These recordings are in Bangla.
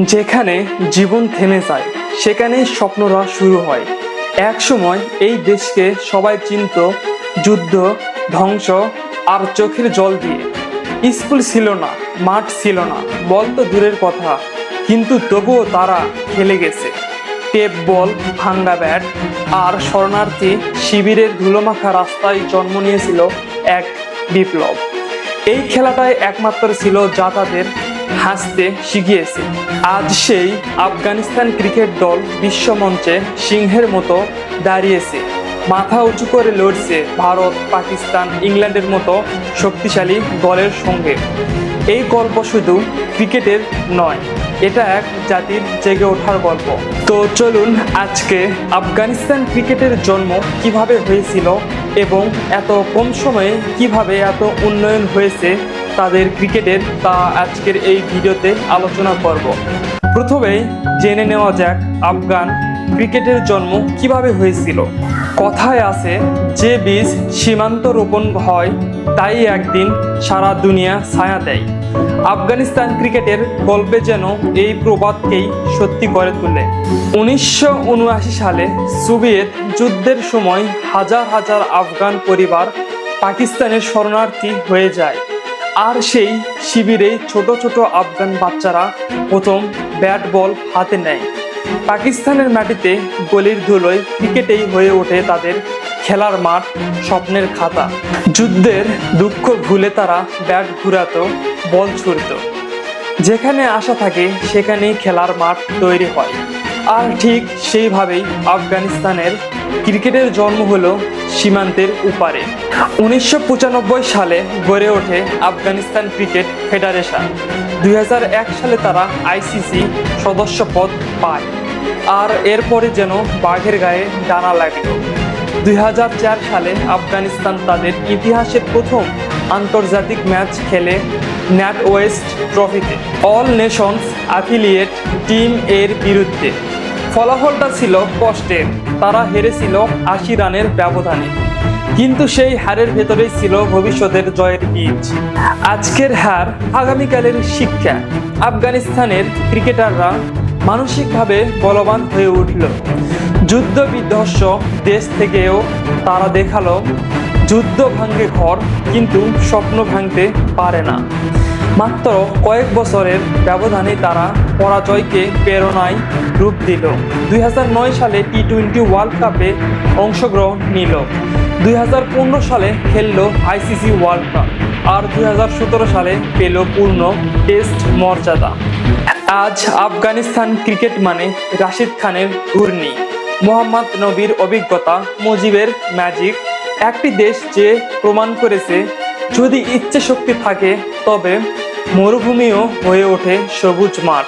যেখানে জীবন থেমে যায়, সেখানেই স্বপ্নরা শুরু হয়। এক সময় এই দেশকে সবাই চিনত যুদ্ধ, ধ্বংস আর চোখের জল দিয়ে। স্কুল ছিল না, মাঠ ছিল না, বল তো দূরের কথা, কিন্তু তবুও তারা খেলে গেছে। টেপ, বল, ভাঙ্গা ব্যাট আর শরণার্থী শিবিরের ধুলোমাখা রাস্তায় জন্ম নিয়েছিল এক বিপ্লব। এই খেলাটাই একমাত্র ছিল যা তাদের হাসতে শিখিয়েছে। আজ সেই আফগানিস্তান ক্রিকেট দল বিশ্বমঞ্চে সিংহের মতো দাঁড়িয়েছে। মাথা উঁচু করে লড়ছে ভারত, পাকিস্তান, ইংল্যান্ডের মতো শক্তিশালী দলের সঙ্গে। এই গল্প শুধু ক্রিকেটের নয় এটা এক জাতির জেগে ওঠার গল্প। তো চলুন আজকে আফগানিস্তান ক্রিকেটের জন্ম কীভাবে হয়েছিল এবং এত কম সময়ে কীভাবে এত উন্নয়ন হয়েছে তাদের ক্রিকেটের তা আজকের এই ভিডিওতে আলোচনা করব। প্রথমেই জেনে নেওয়া যাক আফগান ক্রিকেটের জন্ম কীভাবে হয়েছিল। কথায় আছে, যে বীজ সীমান্ত রোপণ হয়, তাই একদিন সারা দুনিয়া ছায়া দেয়। আফগানিস্তান ক্রিকেটের গল্পে যেন এই প্রবাদকেই সত্যি করে তোলে। উনিশশো সালে সোভিয়েত যুদ্ধের সময় হাজার হাজার আফগান পরিবার পাকিস্তানের শরণার্থী হয়ে যায়। আর সেই শিবিরে ছোট ছোট আফগান বাচ্চারা প্রথম ব্যাট বল হাতে নেয়। পাকিস্তানের মাটিতে গলির ধুলোয় ক্রিকেটেই হয়ে ওঠে তাদের খেলার মাঠ, স্বপ্নের খাতা। যুদ্ধের দুঃখ ভুলে তারা ব্যাট ঘুরাতো, বল ছুড়ত। যেখানে আশা থাকে, সেখানেই খেলার মাঠ তৈরি হয়। আর ঠিক সেইভাবেই আফগানিস্তানের ক্রিকেটের জন্ম হলো সীমান্তের উপারে। উনিশশো পঁচানব্বই সালে গড়ে ওঠে আফগানিস্তান ক্রিকেট ফেডারেশন। দু হাজার এক সালে তারা আইসিসি সদস্যপদ পায়। আর এরপরে যেন বাঘের গায়ে ডানা লাগল। দুই হাজার চার সালে আফগানিস্তান তাদের ইতিহাসের প্রথম আন্তর্জাতিক ম্যাচ খেলে ন্যাট ওয়েস্ট ট্রফিতে। অল নেশনস অ্যাফিলিয়েট টিম এর বিরুদ্ধে। ফলাফলটা ছিল কষ্টের। তারা হেরেছিল আশি রানের ব্যবধানে। কিন্তু সেই হারের ভেতরেই ছিল ভবিষ্যতের জয়ের বীজ। আজকের হার আগামীকালের শিক্ষা। আফগানিস্তানের ক্রিকেটাররা মানসিকভাবে বলবান হয়ে উঠল। যুদ্ধ বিধ্বস্ত দেশ থেকেও তারা দেখাল যুদ্ধ ভাঙ্গে ঘর, কিন্তু স্বপ্ন ভাঙতে পারে না। মাত্র কয়েক বছরের ব্যবধানে তারা পরাজয়কে প্রেরণায় রূপ দিল। দুই হাজার নয় সালে টি টোয়েন্টি ওয়ার্ল্ড কাপে অংশগ্রহণ নিল। দুই হাজার পনেরো সালে খেললো আইসিসি ওয়ার্ল্ড কাপ। আর দুই হাজার সতেরো সালে পেল পূর্ণ টেস্ট মর্যাদা। আজ আফগানিস্তান ক্রিকেট মানে রাশিদ খানের ঘূর্ণি। মোহাম্মদ নবীর অভিজ্ঞতা, মুজিবের ম্যাজিক একটি দেশ যে প্রমাণ করেছে, যদি ইচ্ছে শক্তি থাকে, তবে মরুভূমিও হয়ে ওঠে সবুজ মাঠ।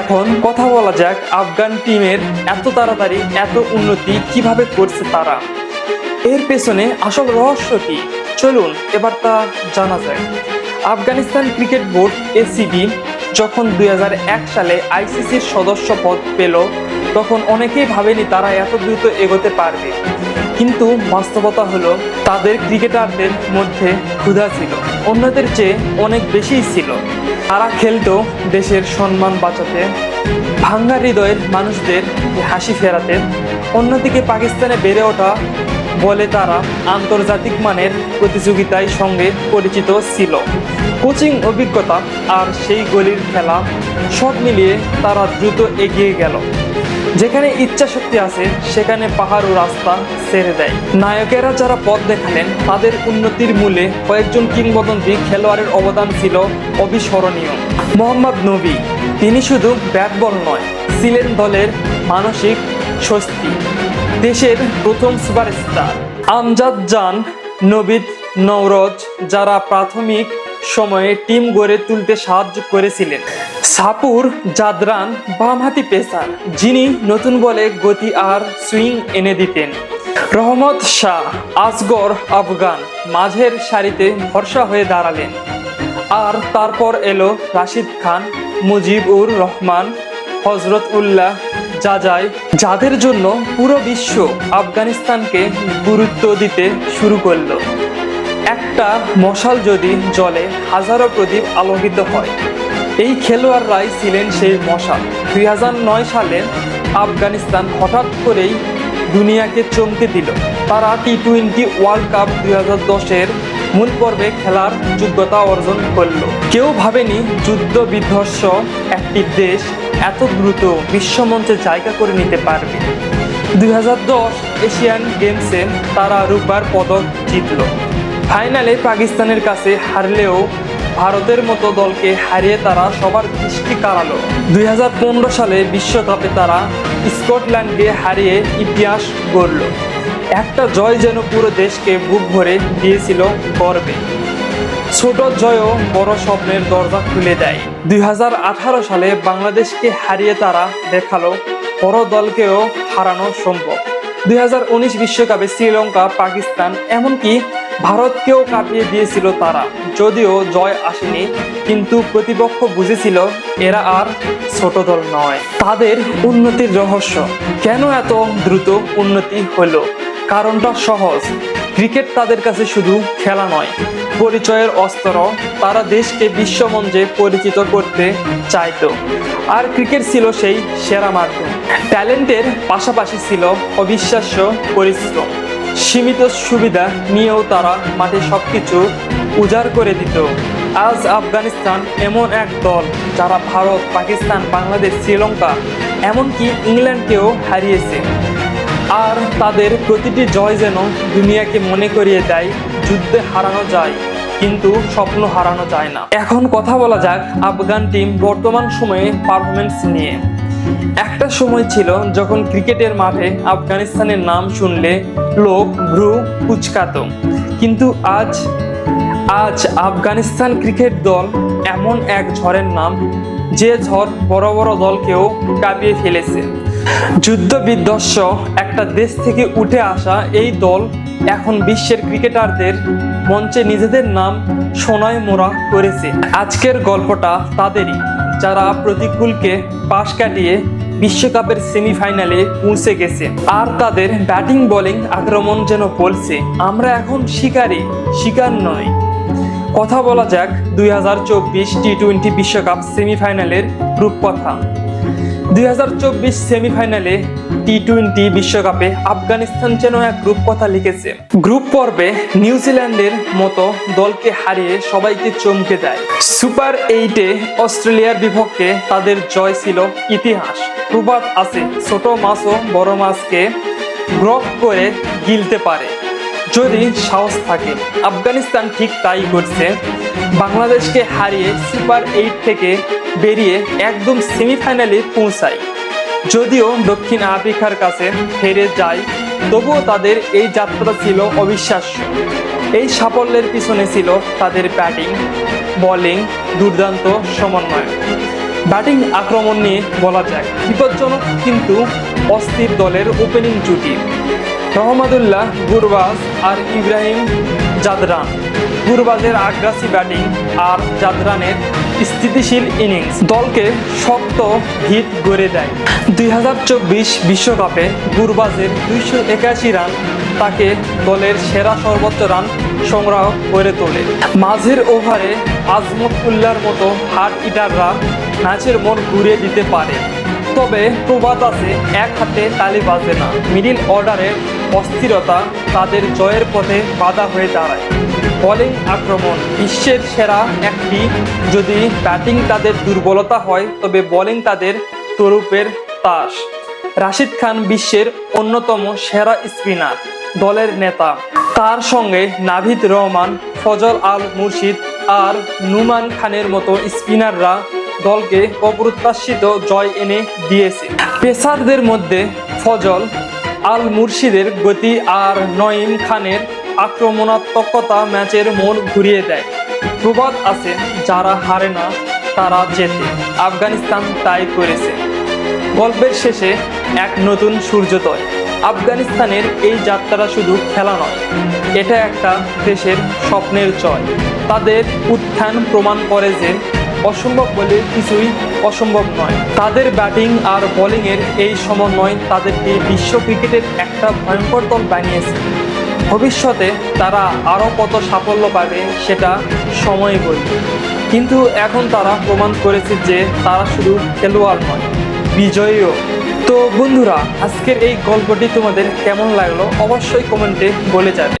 এখন কথা বলা যাক আফগান টিমের এত তাড়াতাড়ি, এত উন্নতি কীভাবে করছে তারা। এর পেছনে আসল রহস্য কি? চলুন এবার তা জানা যায় আফগানিস্তান ক্রিকেট বোর্ড, এসিবি যখন দু হাজার এক সালে আইসিসির সদস্য পদ পেল, তখন অনেকেই ভাবেনি তারা এত দ্রুত এগোতে পারবে। কিন্তু বাস্তবতা হলো, তাদের ক্রিকেটারদের মধ্যে ক্ষুধা ছিল। অন্যদের চেয়ে অনেক বেশিই ছিল। তারা খেলত দেশের সম্মান বাঁচাতে, ভাঙ্গা হৃদয়ের মানুষদের হাসি ফেরাতে। অন্যদিকে পাকিস্তানে বেড়ে ওঠা বলে তারা আন্তর্জাতিক মানের প্রতিযোগিতায় সঙ্গে পরিচিত ছিল। কোচিং অভিজ্ঞতা আর সেই গলির খেলা সব মিলিয়ে তারা দ্রুত এগিয়ে গেল। যেখানে ইচ্ছা শক্তি আছে, সেখানে পাহাড় ও রাস্তা ছেড়ে দেয়। নায়কেরা যারা পথ দেখালেন, তাদের উন্নতির মূলে কয়েকজন কিংবদন্তি খেলোয়াড়ের অবদান ছিল অবিস্মরণীয়। মোহাম্মদ নবী, তিনি শুধু ব্যাট বল নয়, ছিলেন দলের মানসিক স্বস্তি, দেশের প্রথম সুপারস্টার। আমজাদ জান, নবীদ নওরজ, যারা প্রাথমিক সময়ে টিম গড়ে তুলতে সাহায্য করেছিলেন। সাপুর জাদরান বামহাতি পেসার, যিনি নতুন বলে গতি আর সুইং এনে দিতেন। রহমত শাহ, আসগর আফগান মাঝের সারিতে ভরসা হয়ে দাঁড়ালেন। আর তারপর এলো রাশিদ খান, মুজিবুর রহমান হজরত উল্লাহ যাজাই যাদের জন্য পুরো বিশ্ব আফগানিস্তানকে গুরুত্ব দিতে শুরু করল। একটা মশাল যদি জলে হাজারো প্রদীপ আলোকিত হয়। এই খেলোয়াড়রাই ছিলেন সেই মশাল। দুই হাজার নয় সালে আফগানিস্তান হঠাৎ করেই দুনিয়াকে চমকে দিল। তারা টি টোয়েন্টি ওয়ার্ল্ড কাপ দুই হাজার দশের মূল পর্বে খেলার যোগ্যতা অর্জন করল। কেউ ভাবেনি যুদ্ধ বিধ্বস্ত একটি দেশ এত দ্রুত বিশ্বমঞ্চে জায়গা করে নিতে পারবে। দুই হাজার দশ এশিয়ান গেমসে তারা রূপার পদক জিতল। ফাইনালে পাকিস্তানের কাছে হারলেও ভারতের মতো দলকে হারিয়ে তারা সবার দৃষ্টি কাড়ালো। দুই হাজার পনেরো সালে বিশ্বকাপে তারা স্কটল্যান্ডকে হারিয়ে ইতিহাস গড়ল। একটা জয় যেন পুরো দেশকে বুক ভরে দিয়েছিল গর্বে। ছোট জয়ও বড় স্বপ্নের দরজা খুলে দেয়। দুই হাজার আঠারো সালে বাংলাদেশকে হারিয়ে তারা দেখাল, বড় দলকেও হারানো সম্ভব। দুই বিশ্বকাপে শ্রীলঙ্কা, পাকিস্তান, এমনকি ভারতকেও কাঁপিয়ে দিয়েছিল তারা। যদিও জয় আসেনি, কিন্তু প্রতিপক্ষ বুঝেছিল এরা আর ছোট দল নয়। তাদের উন্নতির রহস্য, কেন এত দ্রুত উন্নতি হলো? কারণটা সহজ, ক্রিকেট তাদের কাছে শুধু খেলা নয়, পরিচয়ের অস্ত্র তারা দেশকে বিশ্বমঞ্চে পরিচিত করতে চাইতো। আর ক্রিকেট ছিল সেই সেরা মাধ্যম। ট্যালেন্টের পাশাপাশি ছিল অবিশ্বাস্য পরিশ্রম। সীমিত সুবিধা নিয়েও তারা মাঠে সবকিছু উজাড় করে দিত। আজ আফগানিস্তান এমন এক দল যারা ভারত, পাকিস্তান, বাংলাদেশ, শ্রীলঙ্কা এমনকি ইংল্যান্ডকেও হারিয়েছে। আর তাদের প্রতিটি জয় যেন দুনিয়াকে মনে করিয়ে দেয়, যুদ্ধে হারানো যায়, কিন্তু স্বপ্ন হারানো যায় না। এখন কথা বলা যাক আফগান টিম বর্তমান সময়ে পারফরমেন্স নিয়ে। একটা সময় ছিল যখন ক্রিকেটের মাঠে আফগানিস্তানের নাম শুনলে লোক ভ্রু কুচকাত। কিন্তু আজ আজ আফগানিস্তান ক্রিকেট দল এমন এক ঝড়ের নাম, যে ঝড় বড় বড় দলকেও কাঁপিয়ে ফেলেছে। যুদ্ধ বিধ্বস্ত একটা দেশ থেকে উঠে আসা এই দল এখন বিশ্বের ক্রিকেটারদের মঞ্চে নিজেদের নাম সোনায় মোড়া করেছে। আজকের গল্পটা তাদেরই। যারা প্রতিকূলকে পাশ কাটিয়ে বিশ্বকাপের সেমিফাইনালে পৌঁছে গেছে। আর তাদের ব্যাটিং, বোলিং আক্রমণ যেন বলছে, আমরা এখন শিকারি, শিকার নয় কথা বলা যাক দুই হাজার চব্বিশ টি টোয়েন্টি বিশ্বকাপ সেমিফাইনালের রূপকথা। দুই হাজার চব্বিশ সেমিফাইনালে টি টোয়েন্টি বিশ্বকাপে আফগানিস্তান যেন এক রূপকথা লিখেছে। গ্রুপ পর্বে নিউজিল্যান্ডের মতো দলকে হারিয়ে সবাইকে চমকে দেয়। সুপার এইটে অস্ট্রেলিয়ার বিপক্ষে তাদের জয় ছিল ইতিহাস। প্রবাদ আছে, ছোট মাছও বড় মাছকে গ্রপ করে গিলতে পারে। যদি সাহস থাকে, আফগানিস্তান ঠিক তাই করছে। বাংলাদেশকে হারিয়ে সুপার এইট থেকে বেরিয়ে একদম সেমিফাইনালে পৌঁছায়। যদিও দক্ষিণ আফ্রিকার কাছে হেরে যায়, তবুও তাদের এই যাত্রা ছিল অবিশ্বাস্য। এই সাফল্যের পিছনে ছিল তাদের ব্যাটিং, বলিং দুর্দান্ত সমন্বয়। ব্যাটিং আক্রমণ নিয়ে বলা যায় বিপজ্জনক কিন্তু অস্থির দলের ওপেনিং জুটি। রহমাদুল্লাহ গুরবাজ আর ইব্রাহিম জাদরান। গুরবাজের আগ্রাসী ব্যাটিং আর জাদরানের স্থিতিশীল ইনিংস দলকে শক্ত হিট গড়ে দেয়। দুই বিশ্বকাপে গুরবাজের দুইশো একাশি রান তাকে দলের সেরা সর্বোচ্চ রান সংগ্রহ করে তোলে। মাঝের ওভারে আজমত উল্লার মতো হার্ড ইটাররা ম্যাচের মন ঘুরিয়ে দিতে পারে। তবে প্রবাদ আছে, এক হাতে তালি বাজে না। মিডিল অর্ডারের অস্থিরতা তাদের জয়ের পথে বাধা হয়ে দাঁড়ায়। বোলিং আক্রমণ বিশ্বের সেরা একটি। যদি ব্যাটিং তাদের দুর্বলতা হয়, তবে বোলিং তাদের তরুপের তাস। রাশিদ খান বিশ্বের অন্যতম সেরা স্পিনার, দলের নেতা। তার সঙ্গে নাভিদ রহমান, ফজল আল মুর্শিদ আর নুমান খানের মতো স্পিনাররা দলকে অপ্রত্যাশিত জয় এনে দিয়েছে। পেসারদের মধ্যে ফজল আল মুর্শিদের গতি আর নঈম খানের আক্রমণাত্মকতা ম্যাচের মন ঘুরিয়ে দেয়। প্রবাদ আছে, যারা হারে না, তারা জেতে। আফগানিস্তান তাই করেছে। গল্পের শেষে এক নতুন সূর্যোদয়। আফগানিস্তানের এই যাত্রা শুধু খেলা নয়, এটা একটা দেশের স্বপ্নের জয়। তাদের উত্থান প্রমাণ করে যে অসম্ভব বলে কিছুই অসম্ভব নয়। তাদের ব্যাটিং আর বোলিংয়ের এই সমন্বয় তাদেরকে বিশ্ব ক্রিকেটের একটা ভয়ঙ্কর দল বানিয়েছে। ভবিষ্যতে তারা আরও কত সাফল্য পাবে সেটা সময় বলবে। কিন্তু এখন তারা প্রমাণ করেছে যে তারা শুধু খেলোয়াড় নয়, বিজয়ীও। তো বন্ধুরা, আজকের এই গল্পটি তোমাদের কেমন লাগল অবশ্যই কমেন্টে বলে যাবে